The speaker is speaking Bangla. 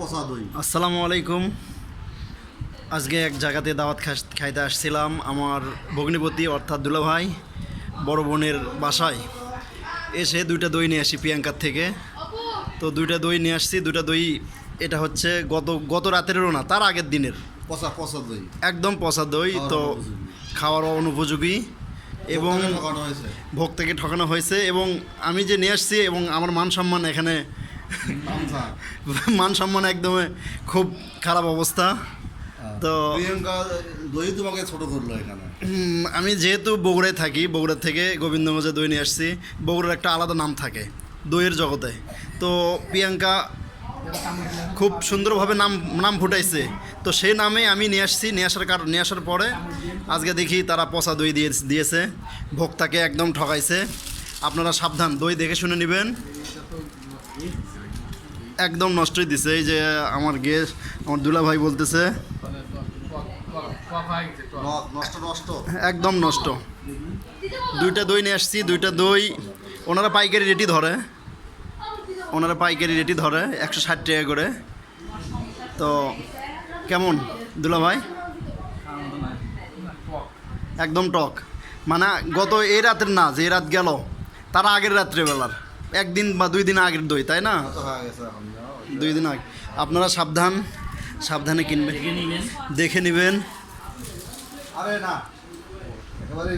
পচা দই আসসালামু আলাইকুম। আজকে এক জায়গাতে দাওয়াত খাইতে আসছিলাম আমার ভগ্নিপতি অর্থাৎ দুলাভাই বড় বোনের বাসায়। এসে দুইটা দই নিয়ে আসি প্রিয়াঙ্কার থেকে। তো দুইটা দই নিয়ে আসছি দুইটা দই এটা হচ্ছে গত গত রাতেরও না তার আগের দিনের। পচা পচা দই একদম পচা দই তো খাওয়ার অনুপযোগী। এবং ভোগ থেকে ঠকানো হয়েছে এবং আমি যে নিয়ে আসছি এবং আমার মান সম্মান এখানে। মান সম্মান একদমই খুব খারাপ অবস্থা। তো দই তোমাকে ছোট করল এখানে। আমি যেহেতু বগুড়ায় থাকি বগুড়া থেকে গোবিন্দগঞ্জে দই নিয়ে আসছি বগুড়ার একটা আলাদা নাম থাকে দইয়ের জগতে। তো প্রিয়াঙ্কা খুব সুন্দরভাবে নাম নাম ফুটাইছে। তো সেই নামে আমি নিয়ে আসছি নিয়ে আসার কারণ নিয়ে আসার পরে আজকে দেখি তারা পচা দই দিয়ে দিয়েছে। ভোক্তাকে একদম ঠকাইছে। আপনারা সাবধান দই দেখে শুনে নেবেন। একদম নষ্টই দিছে। এই যে আমার গেস আমার দুলা ভাই বলতেছে একদম নষ্ট। দুইটা দই নিয়ে আসছি দুইটা দই। ওনারা পাইকারি রেটই ধরে। ওনারা পাইকারি রেটই ধরে একশো ষাট টাকা করে। তো কেমন দুলা ভাই? একদম টক। মানে গত এই রাতের না যে রাত গেল তার আগের রাত্রেবেলার। একদিন বা দুই দিন আগের দই তাই না? তো হয়ে গেছে এখন দুই দিন আগে। আপনারা সাবধান সাবধানে কিনবেন। দেখে নেবেন। আরে না একেবারে